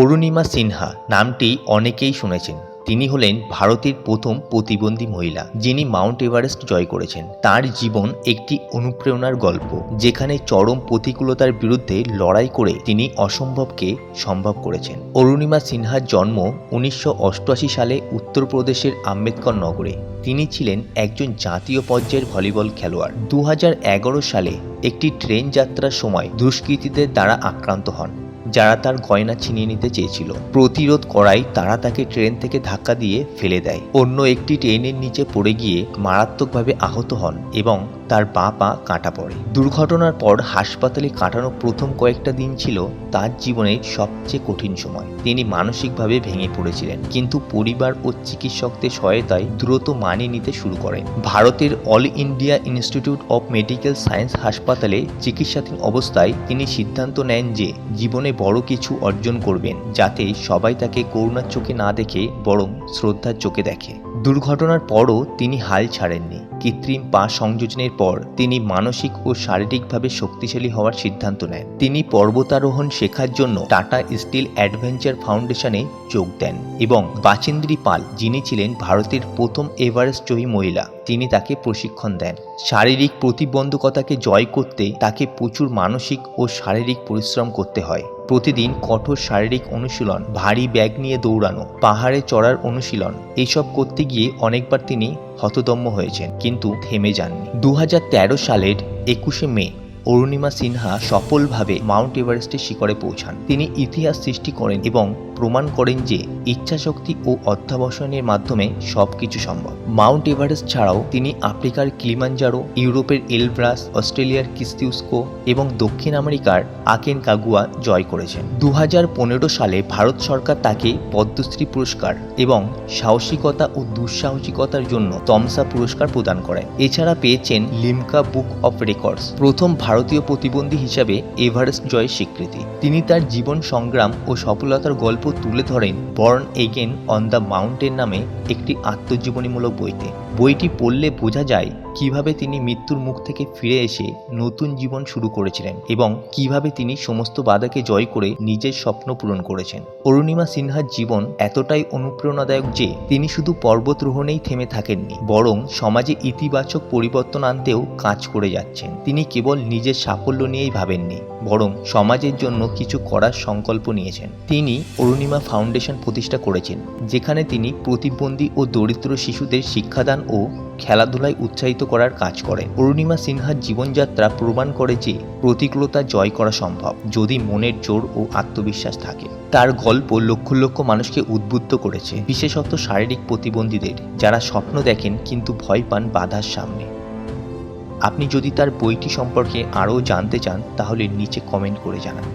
অরুণিমা সিনহা নামটি অনেকেই শুনেছেন। তিনি হলেন ভারতের প্রথম প্রতিবন্ধী মহিলা, যিনি মাউন্ট এভারেস্ট জয় করেছেন। তার জীবন একটি অনুপ্রেরণার গল্প, যেখানে চরম প্রতিকূলতার বিরুদ্ধে লড়াই করে তিনি অসম্ভবকে সম্ভব করেছেন। অরুণিমা সিনহার জন্ম উনিশশো অষ্টআশি সালে উত্তরপ্রদেশের আম্বেদকর নগরে। তিনি ছিলেন একজন জাতীয় পর্যায়ের ভলিবল খেলোয়াড়। দু হাজার এগারো সালে একটি ট্রেন যাত্রার সময় দুষ্কৃতীদের দ্বারা আক্রান্ত হন। যারা তার গয়না ছিনিয়ে নিতে চেয়েছিল। প্রতিরোধ করাই তারা তাকে ট্রেন থেকে ধাক্কা দিয়ে ফেলে দেয়। অন্য একটি ট্রেনের নিচে পড়ে গিয়ে মারাত্মকভাবে আহত হন এবং তার বাঁ পা কাটা পড়ে। দুর্ঘটনার পর হাসপাতালে কাটানো প্রথম কয়েকটা দিন ছিল তার জীবনের সবচেয়ে কঠিন সময়। তিনি মানসিকভাবে ভেঙে পড়েছিলেন, কিন্তু পরিবার ও চিকিৎসকদের সহায়তায় দ্রুত মানিয়ে নিতে শুরু করেন। ভারতের all India institute of medical science হাসপাতালে চিকিৎসাধীন অবস্থায় তিনি সিদ্ধান্ত নেন যে জীবনে বড় কিছু অর্জন করবেন যাতে সবাই তাকে করুণার চোখে না দেখে বরং শ্রদ্ধার চোখে দেখে। দুর্ঘটনার পরও তিনি হাল ছাড়েননি। কৃত্রিম পা সংযোজনের পর তিনি মানসিক ও শারীরিকভাবে শক্তিশালী হওয়ার সিদ্ধান্ত নেন। তিনি পর্বতারোহণ শেখার জন্য টাটা স্টিল অ্যাডভেঞ্চার ফাউন্ডেশনে যোগ দেন এবং বাচেন্দ্রী পাল, যিনি ছিলেন ভারতের প্রথম এভারেস্ট জয়ী মহিলা, তিনি তাকে প্রশিক্ষণ দেন। শারীরিক প্রতিবন্ধকতাকে জয় করতে তাকে প্রচুর মানসিক ও শারীরিক পরিশ্রম করতে হয়। প্রতিদিন কঠোর শারীরিক অনুশীলন, ভারী ব্যাগ নিয়ে দৌড়ানো, পাহাড়ে চড়ার অনুশীলন এইসব করতে গিয়ে অনেকবার তিনি হতদম্য হয়েছেন কিন্তু থেমে যাননি। দু হাজার তেরো সালের একুশে মে অরুণিমা সিনহা সফলভাবে মাউন্ট এভারেস্টের শিখরে পৌঁছান। তিনি ইতিহাস সৃষ্টি করেন এবং প্রমাণ করেন যে ইচ্ছাশক্তি ও অধ্যাবসানের মাধ্যমে সবকিছু সম্ভব। মাউন্ট এভারেস্ট ছাড়াও তিনি আফ্রিকার কিলিমাঞ্জারো, ইউরোপের এলব্রাস, অস্ট্রেলিয়ার কিস্তিউস্কো এবং দক্ষিণ আমেরিকার আকেন কাগুয়া জয় করেছেন। দু হাজার পনেরো সালে ভারত সরকার তাকে পদ্মশ্রী পুরস্কার এবং সাহসিকতা ও দুঃসাহসিকতার জন্য তমসা পুরস্কার প্রদান করেন। এছাড়া পেয়েছেন লিমকা বুক অফ রেকর্ডস। প্রথম ভারতীয় প্রতিবন্ধী হিসাবে এভারেস্ট জয়ের স্বীকৃতি। তিনি তার জীবন সংগ্রাম ও সফলতার গল্প তুলে ধরেন born again on the mountain নামে একটি আত্মজীবনীমূলক বইতে। বইটি পড়লে বোঝা যায় কীভাবে তিনি মৃত্যুর মুখ থেকে ফিরে এসে নতুন জীবন শুরু করেছিলেন এবং কীভাবে তিনি সমস্ত বাধাকে জয় করে নিজের স্বপ্ন পূরণ করেছেন। অরুণিমা সিনহার জীবন এতটাই অনুপ্রেরণাদায়ক যে তিনি শুধু পর্বতরোহণেই থেমে থাকেননি, বরং সমাজে ইতিবাচক পরিবর্তন আনতেও কাজ করে যাচ্ছেন। তিনি কেবল নিজের সাফল্য নিয়েই ভাবেননি। বরং সমাজের জন্য কিছু করার সংকল্প নিয়েছেন। তিনি অরুণিমা ফাউন্ডেশন প্রতিষ্ঠা করেছেন, যেখানে তিনি প্রতিবন্ধী ও দরিদ্র শিশুদের শিক্ষাদান ও খেলাধুলায় উৎসাহিত করার কাজ করেন। অরুণিমা সিনহার জীবনযাত্রা প্রমাণ করে যে প্রতিকূলতা জয় করা সম্ভব যদি মনের জোর ও আত্মবিশ্বাস থাকে। তার গল্প লক্ষ লক্ষ মানুষকে উদ্বুদ্ধ করেছে, বিশেষত শারীরিক প্রতিবন্ধীদের, যারা স্বপ্ন দেখেন কিন্তু ভয় পান বাধার সামনে। আপনি যদি তার বইটি সম্পর্কে আরও জানতে চান তাহলে নিচে কমেন্ট করে জানান।